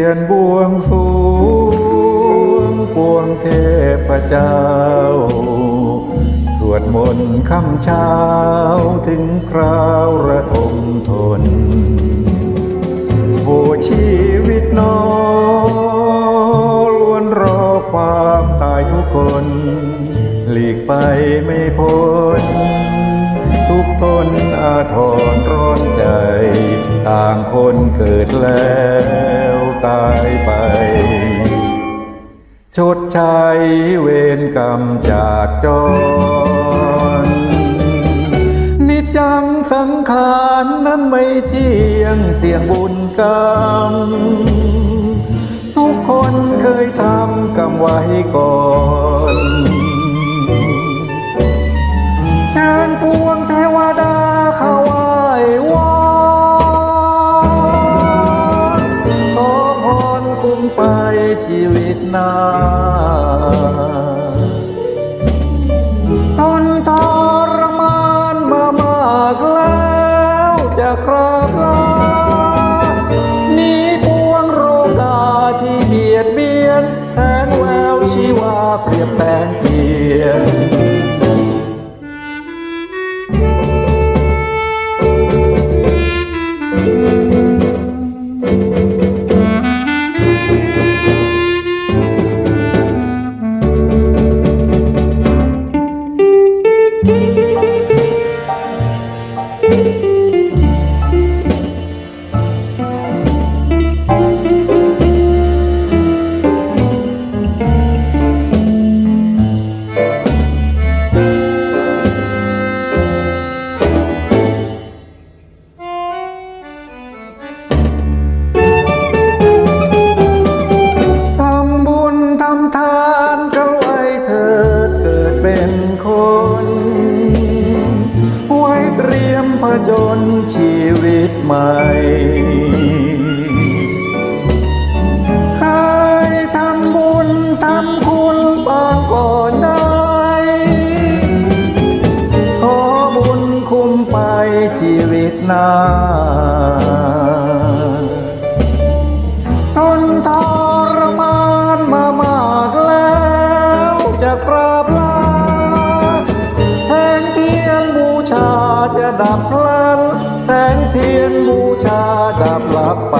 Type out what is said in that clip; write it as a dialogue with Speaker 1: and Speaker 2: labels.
Speaker 1: ียนบวงสูงปวงเทพเจ้า สวดมนต์คำเช้าถึงคราวระทมทนโบชีวิตนอล้วนรอความตายทุกคน หลีกไปไม่พ้น ทุกทนอาทรร้อนใจ ต่างคนเกิดแล้ว ตายไปชดใช้เวรกรรมจากจรนิจังสังขารนั้นไม่เที่ยงเสี่ยงบุญกรรม ทุกคนเคยทำกรรมไว้ก่อน จิตหนา ชีวิตใหม่ให้ทำบุญทำคุณปางก่อนได้ ขอบุญคุ้มไปชีวิตหน้าทนทรมานมามากแล้วจะกราบลาแสงเทียนบูชาจะดับพลัน เทียนบูชาดับลับไป